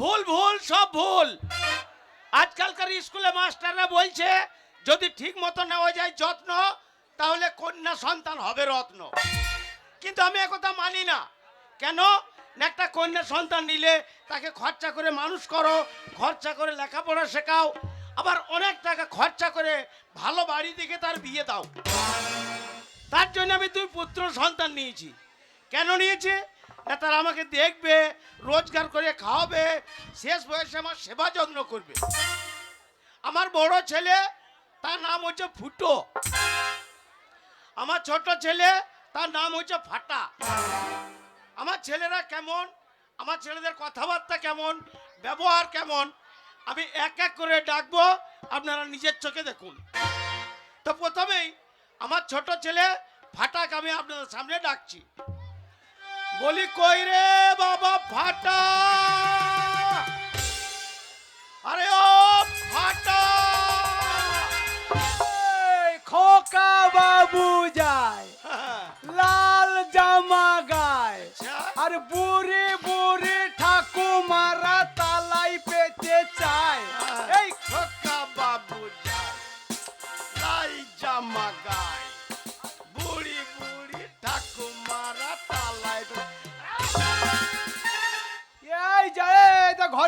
ভুল ভুল, সব ভুল। আজকালকার স্কুলে মাস্টাররা বলছে, যদি ঠিক মতো নেওয়া যায় যত্ন, তাহলে কন্যা সন্তান হবে রত্ন। কিন্তু আমি একথা মানি না। কেন? একটা কন্যা সন্তান নিলে তাকে খরচা করে মানুষ করো, খরচা করে লেখাপড়া শেখাও, আবার অনেক টাকা খরচা করে ভালো বাড়ি দিকে তার বিয়ে দাও। তার জন্য আমি দুই পুত্র সন্তান নিয়েছি। কেন নিয়েছি? তারা আমাকে দেখবে, রোজগার করে খাওয়াবে, শেষ বয়সে আমার সেবা যত্ন করবে। আমার বড় ছেলে, তার নাম হচ্ছে ফুটো। আমার ছোট ছেলে, তার নাম হচ্ছে ফাটা। আমার ছেলেরা কেমন? আমার ছেলেদের কথাবার্তা কেমন? ব্যবহার কেমন? আমি এক এক করে ডাকবো, আপনারা নিজের চোখে দেখুন। তো প্রথমেই, আমার ছোট ছেলে ফাটাকে আমি আপনাদের সামনে ডাকছি। বলি কই রে বাবা ফাটা? আরে ও ফাটা! এই খোকা বাবু যায় হ্যাঁ, লাল জামা গায় আচ্ছা। আর বুড়ি বুড়ি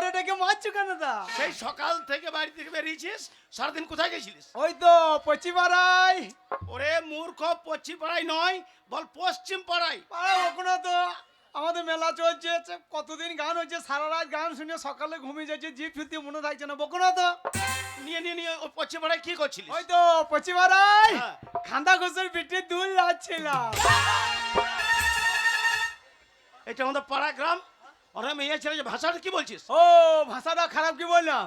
ঘরে মারছো কেন তা? সেই সকাল থেকে বাড়ি থেকে বেরিয়েছিস সারাদিন কোথায় গেছিলিস? ওই তো পাড়াই ওরে মূর্খ পশ্চিম পাড়ায় নয় বল পশ্চিম পাড়ায়। পাড়া ওখানে তো আমাদের মেলা চলছে কতদিন গান হচ্ছে সারা রাত গান শুনে সকালে ঘুমিয়ে যাচ্ছে জিপ ফিরতে মনে থাকছে না বকুনা তো। নিয়ে নিয়ে নিয়ে ওই পশ্চিম পাড়ায় কি করছিলিস? ওই তো পচি পাড়াই হ্যাঁ। খান্দা ঘোষের পিঠে দুল যাচ্ছিলাম এটা আমাদের পাড়া গ্রাম ওরা মেয়ে ছেলে যে ভাষাটা কি বলছিস ও ভাষাটা খারাপ কি বললাম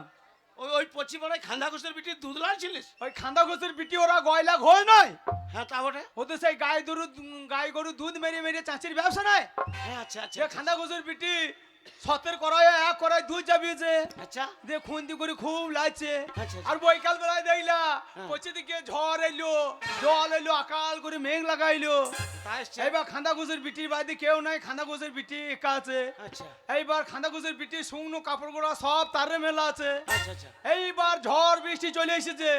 ওই ওই পশ্চিম পাড়ায় খান্দা ঘোষের পিঠে দুধ লাড়ছিলিস ওই খান্দা ঘোষের পিঠে ওরা গয়লা ঘোষ নয় হ্যাঁ তা বটে ও তো সেই গায়ে গরু গায়ে গরু দুধ মেরে মেরে চাষির ব্যবসা নয় হ্যাঁ আচ্ছা আচ্ছা খান্দা ঘোষের পিঠি সতের করায় এক করায় দুধ চাপিয়েছে আচ্ছা দিয়ে খুন্তি করে খুব লাগছে। আর বৈকাল বেলায় দেখলা হ্যাঁ। দিকে ঝড় এলো জল এলো আকাল করে মেঘ লাগাইলো এইবার খান্দা ঘোষের পিঠির বাড়িতে কেউ নাই খান্দা ঘোষের বিটি একা আছে আচ্ছা এইবার খান্দা ঘোষের বিটি শুকনো কাপড় গোড়া সব তারে মেলা আছে আচ্ছা আচ্ছা এইবার ঝড় বৃষ্টি চলে এসেছে।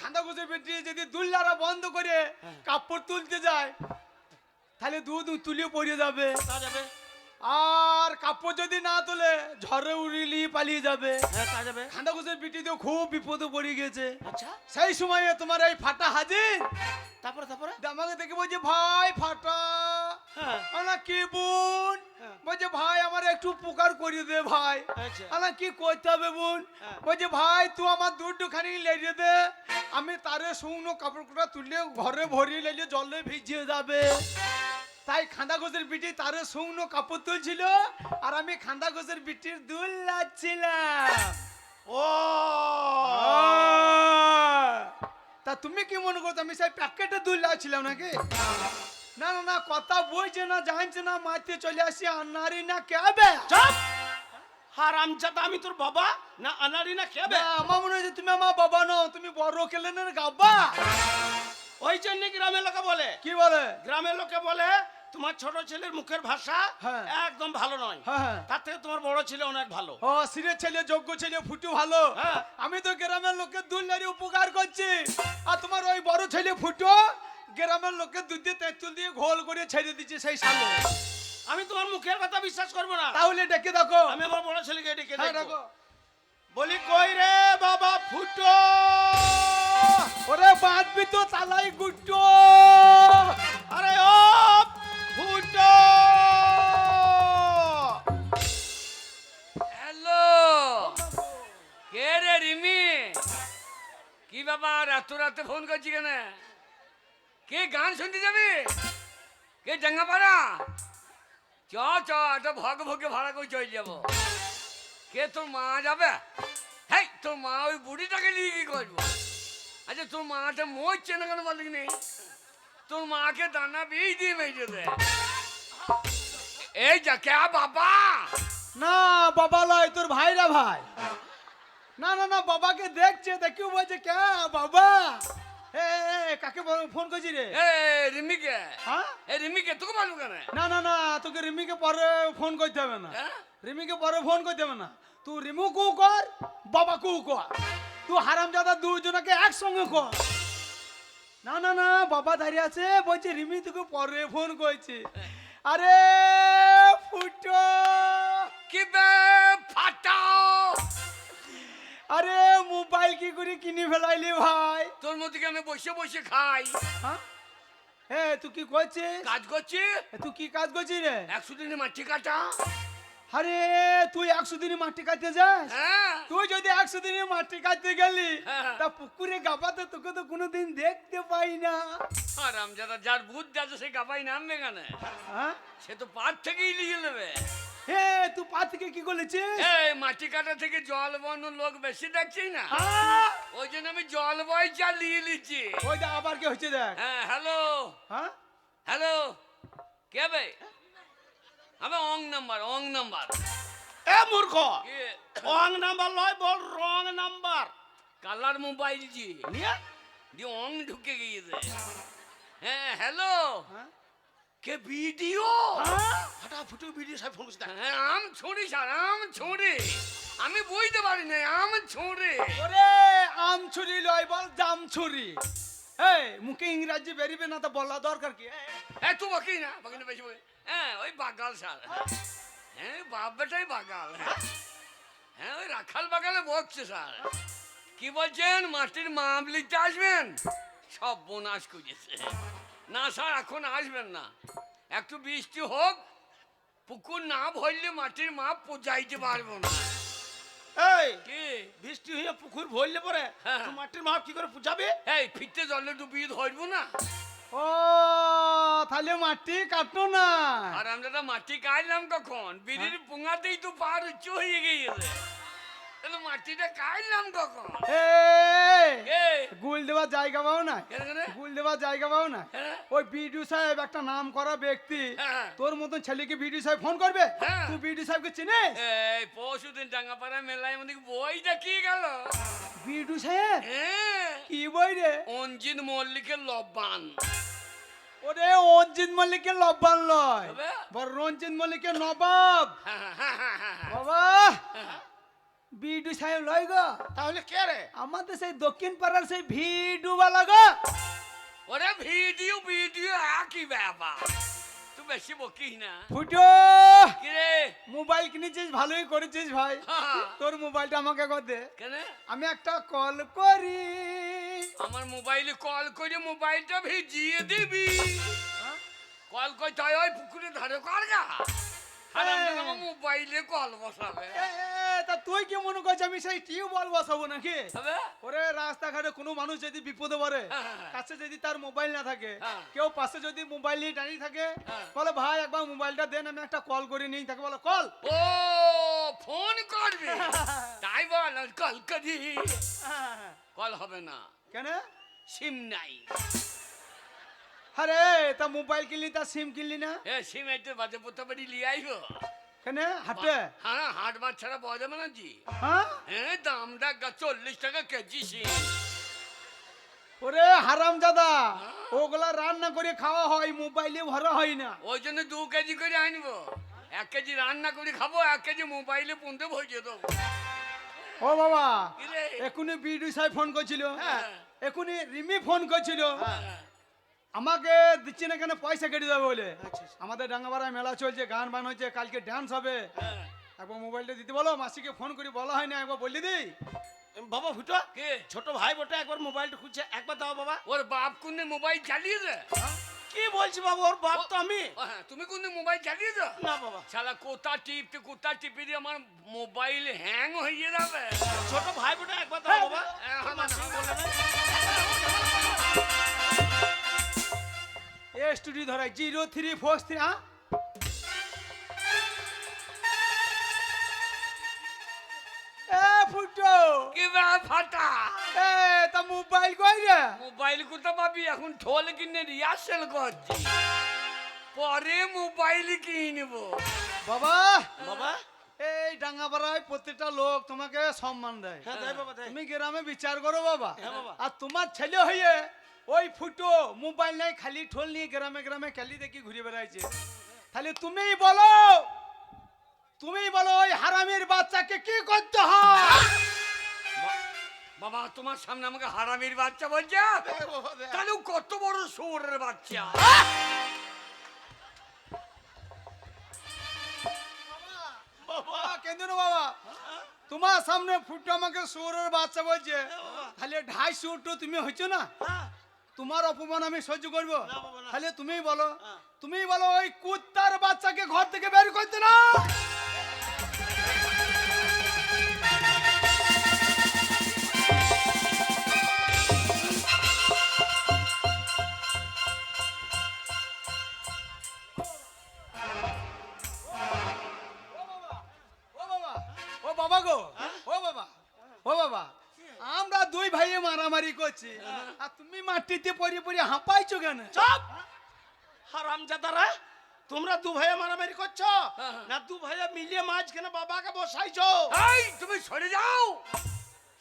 খান্দা ঘোষের বিটি যদি দুল্লারা বন্ধ করে। কাপড় তুলতে যায় তাহলে দুধ তুলিয়ে পড়ে যাবে তা যাবে আর কাপড় যদি না তোলে ঝড়ে উড়িলি পালিয়ে যাবে। হ্যাঁ তা যাবে। খান্দা ঘোষের পিঠিতে খুব বিপদে পড়ে গেছে। আচ্ছা। সেই সময়ে তোমার এই ফাটা হাজির। তারপরে তারপরে? আমাকে দেখে বলছে ভাই ফাটা। হ্যাঁ। আনা কি বোন? হ্যাঁ। বলছে ভাই আমার একটু উপকার করে দে ভাই। আচ্ছা। আনা কি করতে হবে বোন? হ্যাঁ। বলছে ভাই তুই আমার দুধ খানি লেগে দে। আমি তারে শুকনো কাপড় কুটা তুলে ঘরে ভরিয়ে লেলে জলে ভিজিয়ে যাবে। তাই খান্দা ঘোষের বিটি তারে শুকনো কাপড় তুলছিল আর আমি খান্দা ঘোষের বিটির দুল লাগছিলাম ও! তা তুমি কি মনে করতো আমি সেই প্যাকেটে দুল লাগছিলাম নাকি? না না না কথা বলছে না জানছে না মারতে চলে আসি আর নারী না কেবে? চুপ! হারামজাদা আমি তোর বাবা? না আনারি না না, আমার মনে হচ্ছে তুমি আমার বাবা নও তুমি বড় কেলেনের গাব্বা ওই জন্য গ্রামের লোকে বলে কি বলে? গ্রামের লোকে বলে তোমার ছোট ছেলের মুখের ভাষা হ্যাঁ। একদম ভালো নয়। হ্যাঁ হ্যাঁ। তার থেকে তোমার বড় ছেলে অনেক ভালো। ও সিরের ছেলে যোগ্য ছেলে ফুটু ভালো। আমি তো গ্রামের লোককে দুলনারি উপকার করছি। আর তোমার ওই বড় ছেলে ফুটো গ্রামের লোককে দুধ দিয়ে তেঁতুল দিয়ে ঘোল করে ছেড়ে দিচ্ছে সেই সালো আমি তোমার মুখের কথা বিশ্বাস করব না। তাহলে ডেকে দেখো। আমি আমার বড় ছেলেকে ডেকে দেখো। বলি কই রে বাবা ফুটো? ওরে বাঁধবি তো তালাই গুটো ব্যাপার এত রাতে ফোন করছি কেন? কে গান শুনতে যাবি? কে জাঙ্গাপাড়া? চ চ একটা ভগ ভগে ভাড়া করে চলে যাব। কে তোর মা যাবে? হেই, তোর মা ওই বুড়িটাকে নিয়ে কি করব? আচ্ছা তোর মাটা মরছে না কেন বলি নেই তোর মাকে দানা বীজ দিয়ে মেজে দে। এই যা, কে বাবা? না, বাবা লয় তোর ভাইরা ভাই। না না না বাবাকে দেখছে দেখিও বলছে কে বাবা? এ কাকে ফোন করছি রে? এ রিমিকে? হ্যাঁ? এ রিমিকে তোকে মালুম কেন? না না না তোকে রিমিকে পরে ফোন করতে হবে না। হ্যাঁ? রিমিকে পরে ফোন করতে হবে না। তুই রিমু কু কর বাবা কু কর। তুই হারামজাদা দুজনকে একসঙ্গে কর। না না না বাবা দাঁড়িয়ে আছে বলছে রিমি তোকে পরে ফোন করছে। আরে ফুটো! কি বে ফাটাও আরে মোবাইল কি করে কিনে ফেলাইলি ভাই? তোর মধ্যে আমি বসে বসে খাই? হ্যাঁ? এ তুই কি করছিস? কাজ করছি এ, তুই কি কাজ করছিস রে? একশো দিনে মাটি কাটা। আরে তুই একশো দিনে মাটি কাটতে যাস? হ্যাঁ। তুই যদি একশো দিনে মাটি কাটতে গেলি হ্যাঁ। তা পুকুরে গাপাতে তোকে তো কোনোদিন দেখতে পাই না। আর আমজাদা যার বুদ্ধি আছে সে গাপাই নামবে কেন? হ্যাঁ? সে তো পাত থেকেই নিয়ে নেবে। হে তুই পা থেকে কি করেছিস এই মাটি কাটা থেকে জল বন্য লোক বেশি দেখছি না! ওই জন্য আমি জল বয় চালিয়ে নিচ্ছি। ওই দেখ আবার কি হচ্ছে দেখ? হ্যাঁ হ্যালো। হ্যাঁ হ্যালো। কে বে? আমি অং নাম্বার অং নাম্বার। এ মূর্খ! রং নাম্বার লয় বল রং নাম্বার। কালার মোবাইল জি। নিয়ে? দিয়ে অং ঢুকে গিয়েছে। হ্যাঁ হ্যালো। হ্যাঁ? কে ভিডিও? ফাটা ফুটু ভিডিও সাহেব ফোন করছে হ্যাঁ আম ছড়ি স্যার আম ছড়ি। আমি বুঝতে পারি না আম ছড়ি। ওরে আম ছুরি লয় বল দাম ছুরি এই মুখে ইংরাজি বেরিবে না তো বলা দরকার কি? এই, হ্যাঁ তুই বাকি না বাকি না বেশি। হ্যাঁ ওই বাগাল স্যার হ্যাঁ। বাপ বেটাই বাগাল হ্যাঁ। হ্যাঁ ওই রাখাল বাগালে বকছে স্যার কি বলছেন মাটির মামলিতে আসবেন? সব বোনাস খুঁজেছে। না স্যার এখন আসবেন না। একটু বৃষ্টি হোক পুকুর না ভরলে মাটির মাপ যাইতে পারব না। এই কি? বৃষ্টি হয়ে পুকুর ভরলে পরে হ্যাঁ। মাটির মাপ কি করে পুজাবে এই ফিরতে জলে ডুবিয়ে ধরবো না। ও তাহলে মাটি কাটো না। আর আমরা মাটি কাটলাম কখন? বিড়ির পুঙাতেই তো পার উচ্চ হয়ে গিয়েছে তাহলে মাটিটা কাটলাম কখন? এ দেওয়ার জায়গা পাও না? গুল দেওয়ার জায়গা পাও না হ্যাঁ। ওই বিডিও সাহেব একটা নাম করা ব্যক্তি হ্যাঁ। তোর মতন ছেলেকে বিডিও সাহেব ফোন করবে? হ্যাঁ। তুই বিডিও সাহেবকে চিনিস? এই পরশু দিন টাঙ্গাপাড়া মেলায় মধ্যে বইটা কি গেল। বিডিও সাহেব? কি বই রে? অঞ্জিত মল্লিকের লব্বান। ওরে অঞ্জিত মল্লিকের লব্বান লয়? বড় রঞ্জিত মল্লিকের নবাব। বাবা! বিডু সাহেব লয় গো। তাহলে কে রে? আমাদের সেই দক্ষিণ পাড়ার সেই ভিডু বালা গো। ওরে ভিডিও ভিডিও একই ব্যাপার। তুই বেশি বকিস না। ফুটো! কি রে? মোবাইল কিনেছিস ভালোই করেছিস ভাই। হ্যাঁ। তোর মোবাইলটা আমাকে একবার দে। কেন? আমি একটা কল করি। আমার মোবাইলে কল করে মোবাইলটা ভিজিয়ে দিবি। হ্যাঁ? কল কই তাই ওই পুকুরে ধারে কর গা। আর এই। আমরা মোবাইলে কল বসাবে। এ, তা তুই কি মনে করছিস আমি সেই টিউবওয়েল বসাবো নাকি? ওরে রাস্তাঘাটে কোনো মানুষ যদি বিপদে পড়ে হ্যাঁ। কাছে যদি তার মোবাইল না থাকে হ্যাঁ। কেউ পাশে যদি মোবাইল নিয়ে দাঁড়িয়ে থাকে হ্যাঁ। বলে ভাই একবার মোবাইলটা দেন আমি একটা কল করে নিই। তাকে বলে কল ও ফোন করবি? তাই বল কল করি? কল হবে না। কেন? সিম নাই। আরে তা মোবাইল কিনলি তা সিম কিনলি না? এ সিম একটু বাজে পোতা বাড়ি লিয়ে আইবো। কেন? হাটে হ্যাঁ হাট বাট ছাড়া পাওয়া যাবে না জি। হ্যাঁ? হ্যাঁ দামটা চল্লিশ টাকা কেজি সিম ওরে হারাম দাদা ওগুলা রান্না করে খাওয়া হয় মোবাইলে ভরা হয় না। ওই জন্য দু কেজি করে আনব। এক কেজি রান্না করে খাব এক কেজি মোবাইলে পুনতে ভরিয়ে দেবো। ও বাবা? এখনই বিডু সাহেব ফোন করছিল। হ্যাঁ। এখনই রিমি ফোন করছিল। আমাকে দিচ্ছে না কেন পয়সা কেটে দেবে বলে। আমাদের ডাঙ্গাপাড়ায় মেলা চলছে গান বান হচ্ছে কালকে ডান্স হবে। হ্যাঁ। একবার মোবাইলটা দিতে বলো মাসিকে ফোন করে বলা হয় না একবার বলে দিই। বাবা ফুটো কে? ছোট ভাই বটে একবার মোবাইলটা খুঁজছে একবার দাও বাবা। ওর বাপ কোনদিন মোবাইল চালিয়ে দে কি বলছি বাবা ওর বাপ তো আমি। হ্যাঁ তুমি কোনদিন মোবাইল চালিয়ে দো না বাবা। শালা কোথা টিপতে কোথা টিপে দিয়ে আমার মোবাইল হ্যাং হয়ে যাবে? ছোট ভাই বটে একবার দাও বাবা। হ্যাঁ, হ্যাঁ, স্টুডিও ধরাই জিরো থ্রি ফোর থ্রি হ্যাঁ ফুটো। কি ফাটা? এ তা মোবাইল কই রে? মোবাইল কোথা পাবি এখন ঠোল কিনে রিহার্সেল করছি। পরে মোবাইল কিনবো। বাবা! বাবা? এই ডাঙ্গাপাড়ায় প্রত্যেকটা লোক তোমাকে সম্মান দেয়। হ্যাঁ দেয় বাবা তুমি গ্রামে বিচার করো বাবা। হ্যাঁ, বাবা। আর তোমার ছেলে হয়ে ওই ফুটো মোবাইল নাই খালি ঠোল নিয়ে গ্রামে গ্রামে খালি দেখি ঘুরে বেড়াইছে। তাহলে তুমিই বলো তুমি বলো ওই হারামির বাচ্চাকে কি করতে হয়? বাবা তোমার সামনে আমাকে হারামির বাচ্চা বলছে? তাহলে কত বড় শুয়োরের বাচ্চা? বাবা কেন্দ্র বাবা তোমার সামনে ফুটো আমাকে সুরের বাচ্চা বলছে। তাহলে ঢাই সুরটো তুমি হইছো না? তোমার অপমান আমি সহ্য করব। না বাবা, না। তাহলে তুমিই বলো। হ্যাঁ। তুমি বলো ওই কুত্তার বাচ্চাকে ঘর থেকে বের করতে না। ও বাবা গো ও বাবা ও বাবা আমরা দুই ভাইয়ে মারামারি করছি। আর তুমি মাটিতে পড়ে পড়ে হাঁপাইছো কেন? চপ! হারাম জাদারা তোমরা দু ভাইয়া মারামারি করছ? হ্যাঁ। না দু ভাইয়া মিলিয়ে মাঝখানে বাবাকে বসাইছো? এই তুমি সরে যাও!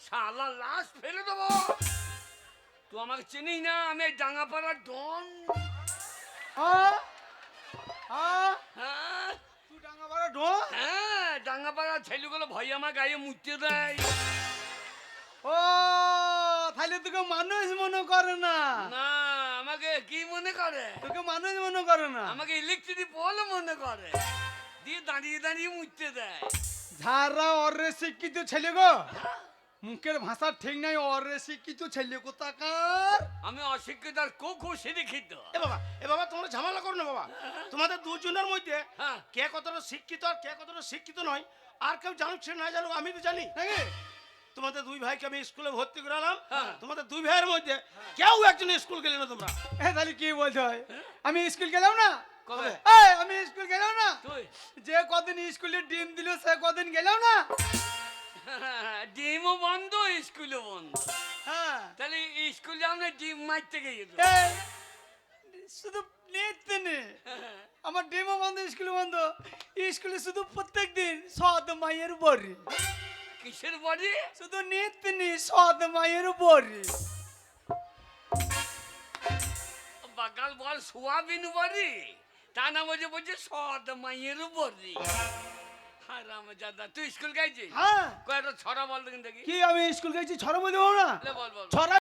শালা লাশ ফেলে দেবো। তুই আমাকে চিনিস না আমি এই ডাঙ্গাপাড়ার ডন। হ্যাঁ হ্যাঁ হ্যাঁ। তুই ডাঙ্গা বড় ঢো হ্যাঁ ডাঙ্গাপাড়ার ছেলেগুলো ভয় আমার গায়ে মুতে দেয়। ও তাহলে তোকে মানুষ মনে করে না। না আমাকে কি মনে করে? তোকে মানুষ মনে করে না। আমাকে ইলেকট্রিক পোল মনে করে। দিয়ে দাঁড়িয়ে দাঁড়িয়ে মুতে দেয়। যারা অরে শিক্ষিত ছেলে গো। মুখের ভাষা ঠিক নাই অরে শিক্ষিত ছেলে গো তাকার আমি অশিক্ষিত আর কোকো শিক্ষিত। এ বাবা এ বাবা তোমরা ঝামেলা করো না বাবা। তোমাদের দুজনের মধ্যে হ্যাঁ। কে কতটা শিক্ষিত আর কে কতটা শিক্ষিত নয় আর কেউ জানুক সে না জানুক আমি তো জানি। নাকি? তোমাদের দুই ভাইকে আমি স্কুলে ভর্তি করালাম। হ্যাঁ। তোমাদের দুই ভাইয়ের মধ্যে কেউ একজন স্কুল গেলে না তোমরা। হ্যাঁ তাহলে কি বলতে হয়? আমি স্কুল গেলাম না? কবে? এই আমি স্কুল গেলাম না? তুই যে কদিন স্কুলে ডিম দিল সে কদিন গেলাম না? ডিমও বন্ধ স্কুলও বন্ধ। হ্যাঁ। তাহলে স্কুলে আমরা ডিম মারতে গিয়ে শুধু নিতে নে। আমার ডিমও বন্ধ স্কুল বন্ধ। স্কুলে শুধু প্রত্যেক দিন সদ মায়ের বড়ি কিসের বাড়ি? শুধু নিতে নি সদ মায়ের বাড়ি। বাগাল বল সোয়াবিন বাড়ি? তা না বলছে বলছে সদ মায়ের বাড়ি। হারাম জাদা তুই স্কুল গেছিস? হ্যাঁ। কয়েকটা ছড়া বল দেখি কি আমি স্কুল গেছি ছড়া বলতে পারব না? বল বল। ছড়া